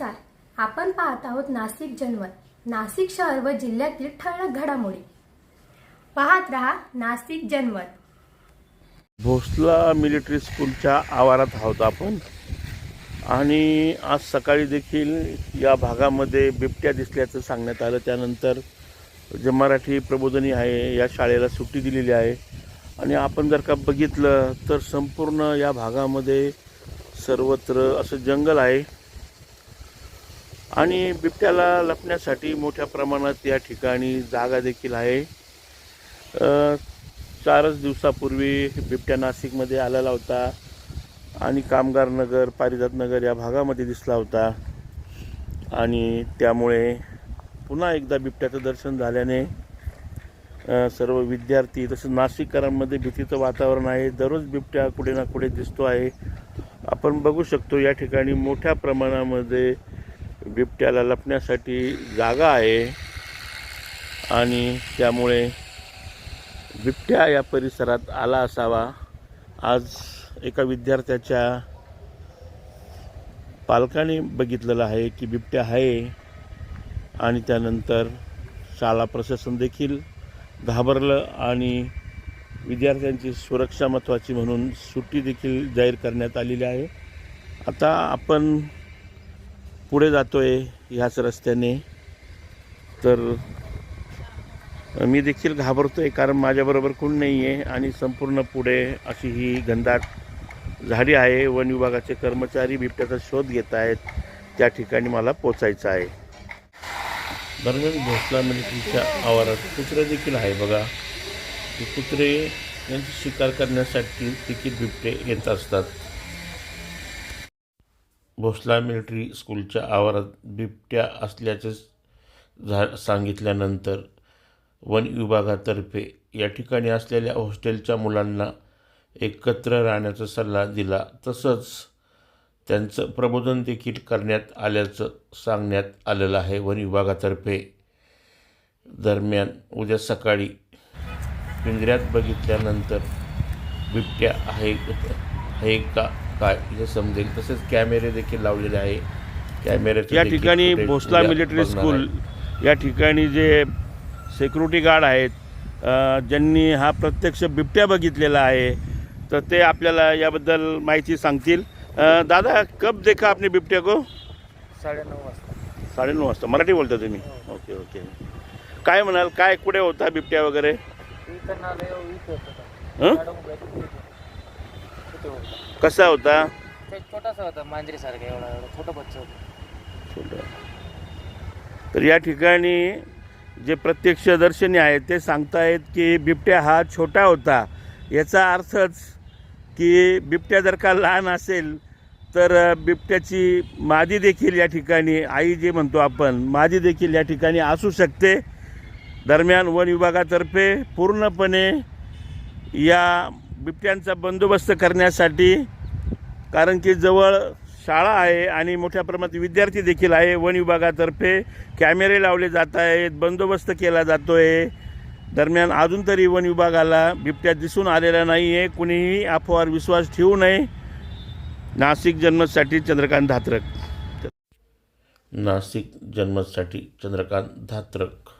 नमस्कार. आपण पाहत आहोत नाशिक जनमत नाशिक शहर व जिल्ह्यातील ठळक घडामोडी. पाहत रहा नाशिक जनमत भोसला मिलिटरी स्कूलच्या आवारात आहोत आपण. आणि आज सकाळी देखील या भागामध्ये बिबट्या दिसल्याचं सांगण्यात आलं. त्यानंतर जे मराठी प्रबोधनी आहे या शाळेला सुट्टी दिलेली आहे. आणि आपण जर का बघितलं तर संपूर्ण या भागामध्ये सर्वत्र असं जंगल आहे. आणि बिबट्याला लपण्यासाठी मोठ्या प्रमाणात या ठिकाणी जागा देखील आहे. चारच दिवसापूर्वी बिबट्या नाशिकमध्ये आलेला होता आणि कामगार नगर पारिजात नगर या भागामध्ये दिसला होता. आणि त्यामुळे पुन्हा एकदा बिबट्याचं दर्शन झाल्याने सर्व विद्यार्थी तसंच नाशिककरांमध्ये भीतीचं वातावरण आहे. दररोज बिबट्या कुठे ना कुठे दिसतो आहे. आपण बघू शकतो या ठिकाणी मोठ्या प्रमाणामध्ये बिबट्याला लपण्यासाठी जागा आहे. आणि त्यामुळे बिबट्या या परिसरात आला असावा. आज एका विद्यार्थ्याच्या पालकाने बघितलेलं आहे की बिबट्या आहे. आणि त्यानंतर शाळा प्रशासन देखील घाबरलं आणि विद्यार्थ्यांची सुरक्षा महत्त्वाची म्हणून सुट्टी देखील जाहीर करण्यात आलेली आहे. आता आपण पुढे जातो आहे ह्याच रस्त्याने. तर मी देखील घाबरतो आहे कारण माझ्याबरोबर कोण नाही आहे आणि संपूर्ण पुढे अशी ही घनदाट झाडी आहे. वन विभागाचे कर्मचारी बिबट्याचा शोध घेत आहेत. त्या ठिकाणी मला पोचायचं आहे. दरम्यान भोसला मिलिटरीच्या आवारात कुत्रे देखील आहे बघा. कुत्रे यांची शिकार करण्यासाठी देखील बिबटे येत असतात. भोसला मिलिटरी स्कूलच्या आवारात बिबट्या असल्याचे झा सांगितल्यानंतर वन विभागातर्फे या ठिकाणी असलेल्या हॉस्टेलच्या मुलांना एकत्र राहण्याचा सल्ला दिला. तसंच त्यांचं प्रबोधन देखील करण्यात आल्याचं सांगण्यात आलेलं आहे वन विभागातर्फे. दरम्यान उद्या सकाळी पिंजऱ्यात बघितल्यानंतर बिबट्या आहे आहे का? काय हे समजेल. तसेच कॅमेरे देखील लावलेले आहे. कॅमेऱ्याचे या ठिकाणी भोसला मिलिटरी स्कूल. या ठिकाणी जे सिक्युरिटी गार्ड आहेत अ, ज्यांनी हा प्रत्यक्ष बिबट्या बघितलेला आहे तर ते आपल्याला याबद्दल माहिती सांगतील. दादा कब देखा आपने बिबट्या को? साडेनऊ वाजता. साडेनऊ वाजता. मराठी बोलता तुम्ही? Okay okay. काय म्हणाल? काय कुठे होता बिबट्या वगैरे? होतं. कसा होता? ते छोटासा होता मांजरीसारखा एवढा एवढा छोटं बच्चं होतं. छोटा. तर या ठिकाणी जे प्रत्यक्षदर्शनी आहेत ते सांगतायत की बिबट्या हा छोटा होता. याचा अर्थच की बिबट्या जर का लहान असेल तर अ, बिबट्याची मादी देखील या ठिकाणी आई जे म्हणतो आपण मादी देखील या ठिकाणी असू शकते. दरम्यान वन विभागातर्फे पूर्णपणे या बिबट्यांचा बंदोबस्त करण्यासाठी कारण की जवळ शाळा आहे आणि मोठ्या प्रमाणात विद्यार्थी देखील आहे. वन विभागातर्फे कॅमेरे लावले जात आहेत बंदोबस्त केला जातो आहे दरम्यान अजून तरी वन विभागाला बिबट्या दिसून आलेला नाही आहे कुणीही अफवावर विश्वास ठेवू नये. नाशिक जन्मसाठी चंद्रकांत धात्रक. नाशिक जन्मसाठी चंद्रकांत धात्रक.